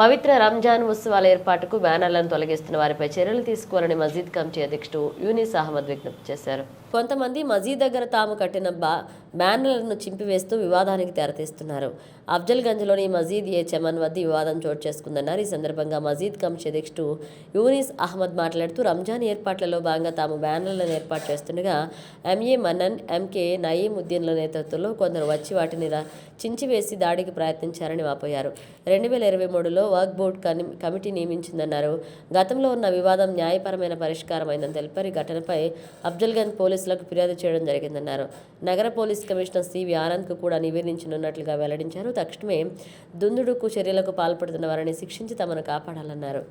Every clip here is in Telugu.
పవిత్ర రంజాన్ ఉత్సవాల ఏర్పాటుకు బ్యానర్లను తొలగిస్తున్న వారిపై చర్యలు తీసుకోవాలని మజీద్ కమిటీ అధ్యక్షుడు యూనిస్ అహ్మద్ విజ్ఞప్తి చేశారు. కొంతమంది మజీద్ దగ్గర తాము కట్టిన బా బ్యానర్లను చింపివేస్తూ వివాదానికి తెరతీస్తున్నారు. అఫ్జల్గంజ్లోని మజీద్ ఏ చమన్ వద్ద వివాదం చోటు చేసుకుందన్నారు. ఈ సందర్భంగా మజీద్ కమిటీ అధ్యక్షుడు యూనిస్ అహ్మద్ మాట్లాడుతూ రంజాన్ ఏర్పాట్లలో భాగంగా తాము బ్యానర్లను ఏర్పాటు చేస్తుండగా ఎంఏ మన్నన్ ఎంకే నయీముద్దీన్ల నేతృత్వంలో కొందరు వచ్చి వాటిని చించివేసి దాడికి ప్రయత్నించారని వాపోయారు. రెండు వేల ఇరవై మూడులో వర్క్ బోర్డు కమిటీ నియమించిందన్నారు. గతంలో ఉన్న వివాదం న్యాయపరమైన పరిష్కారమైందని తెలిపారు. ఈ ఘటనపై అఫ్జల్గంజ్ పోలీసులకు ఫిర్యాదు చేయడం జరిగిందన్నారు. నగర పోలీస్ కమిషనర్ సివి ఆనంద్కు కూడా నివేదించనున్నట్లుగా వెల్లడించారు. తక్షణమే దుందుడుకు చర్యలకు పాల్పడుతున్న వారిని శిక్షించి తమను కాపాడాలన్నారు.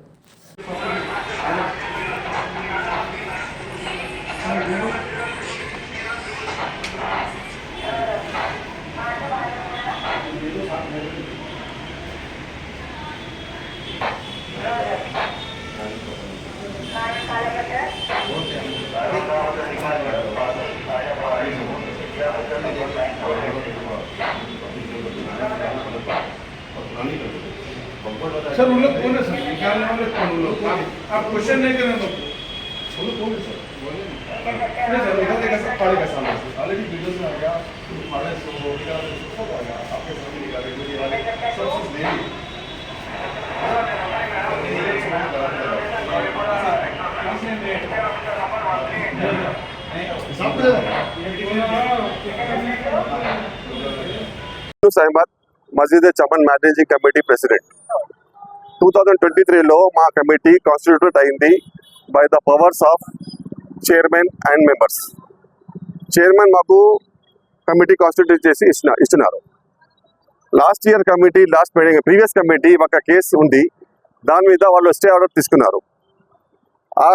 सर, उन लोग कौन है सर? निकालने वाले कौन उन लोग? आप क्वेश्चन नहीं करें उन लोग कौन है सर? नहीं, सर, उधर देखा, सर फाड़े का सामान। ऑलरेडी वीडियोस में आ गया। फाड़े सो हो गया सब आ गया। आपके सामने యూనుస్ అహ్మద్ మసీద్ Chaman managing committee president. Two thousand twenty త్రీలో మా కమిటీ కాన్స్టిట్యూటెడ్ అయింది by the powers of chairman and members chairman మాకు కమిటీ కాన్స్టిట్యూట్ చేసి ఇచ్చిన ఇచ్చినారు last year committee last meeting previous committee ఒక కేసు ఉంది. దాని మీద వాళ్ళు స్టే ఆర్డర్ తీసుకున్నారు. ఆ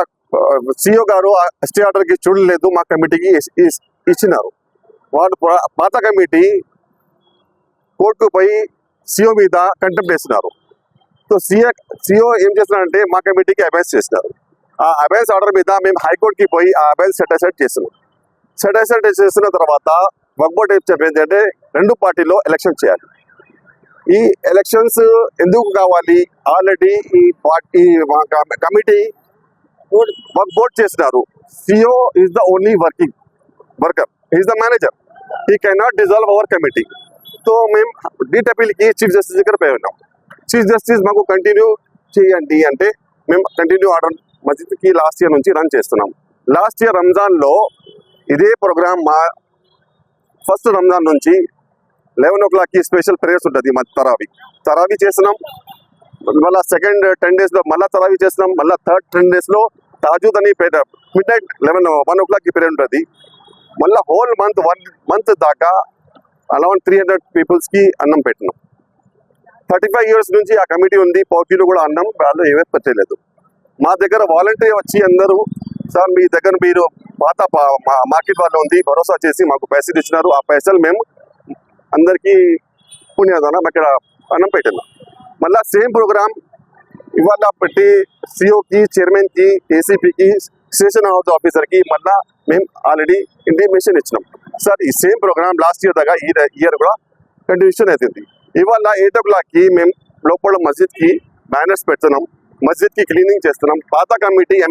సిఓ గారు ఆ స్టే ఆర్డర్కి చూడలేదు మా కమిటీకి ఇచ్చినారు. వాళ్ళు పాత కమిటీ కోర్టుకు పోయి సిఓ మీద కంటెంప్ట్ వేసినారు. సో సిఏ సిఓ ఏం చేస్తున్నారంటే మా కమిటీకి అబైన్స్ చేసినారు. ఆ అబైన్స్ ఆర్డర్ మీద మేము హైకోర్టుకి పోయి ఆ అబైన్స్ సెటిసైడ్ చేస్తున్నాం సెటిసైడ్ చేసిన తర్వాత వగ్బోట్ ఏం చెప్పింది అంటే రెండు పార్టీలో ఎలక్షన్ చేయాలి. ఈ ఎలక్షన్స్ ఎందుకు కావాలి? ఆల్రెడీ ఈ పార్టీ కమిటీ వర్క్ బోర్డ్ చేసినారు. CO is the only working worker is the manager he cannot dissolve our committee so మేము డీట్ అపీల్కి చీఫ్ జస్టిస్ దగ్గర పోయి ఉన్నాం. చీఫ్ జస్టిస్ మాకు కంటిన్యూ చేయండి అంటే మేము కంటిన్యూ ఆర్డర్ మస్జిద్కి లాస్ట్ ఇయర్ నుంచి రన్ చేస్తున్నాం. లాస్ట్ ఇయర్ రంజాన్లో ఇదే ప్రోగ్రామ్ మా ఫస్ట్ రంజాన్ నుంచి లెవెన్ ఓ క్లాక్కి స్పెషల్ ప్రేయర్స్ ఉంటుంది మా తరావి తరావి చేస్తున్నాం. మళ్ళీ సెకండ్ టెన్ డేస్లో మళ్ళీ తరావి చేస్తున్నాం. మళ్ళీ థర్డ్ టెన్ డేస్లో తాజూద్ అని మిడ్ నైట్ లెవెన్ వన్ ఓ క్లాక్కి ప్రేయర్ ఉంటుంది. మళ్ళీ హోల్ మంత్ వన్ మంత్ దాకా అలౌండ్ త్రీ హండ్రెడ్ పీపుల్స్కి అన్నం పెట్టినాం. థర్టీ ఫైవ్ ఇయర్స్ నుంచి ఆ కమిటీ ఉంది పౌటీలో కూడా అన్నం వాళ్ళు ఏమీ పెట్టలేదు. మా దగ్గర వాలంటీర్ వచ్చి అందరూ సార్ మీ దగ్గర మీరు పాత పా- మా- మార్కెట్ వాళ్ళు ఉంది భరోసా చేసి మాకు పైసలు ఇచ్చినారు ఆ పైసలు మేము అందరికీ పుణ్యదానం ఇక్కడ అన్నం పెట్టినాం. మళ్ళీ సేమ్ ప్రోగ్రామ్ ఇవాళ పెట్టి సిఓకి చైర్మన్కి ఏసీపీకి స్టేషన్ హౌస్ ఆఫీసర్కి మళ్ళా మేము ఆల్రెడీ ఇంటిమేషన్ ఇచ్చినాం. సార్ ఈ సేమ్ ప్రోగ్రామ్ లాస్ట్ ఇయర్ దాకా ఈ ఇయర్ కూడా కంటిన్యూషన్ అవుతుంది ఇవాళ ఎయిట్ ఓ క్లాక్కి మేము లోపల మస్జిద్కి బ్యానర్స్ పెడుతున్నాం మస్జిద్కి క్లీనింగ్ చేస్తున్నాం పాత కమిటీ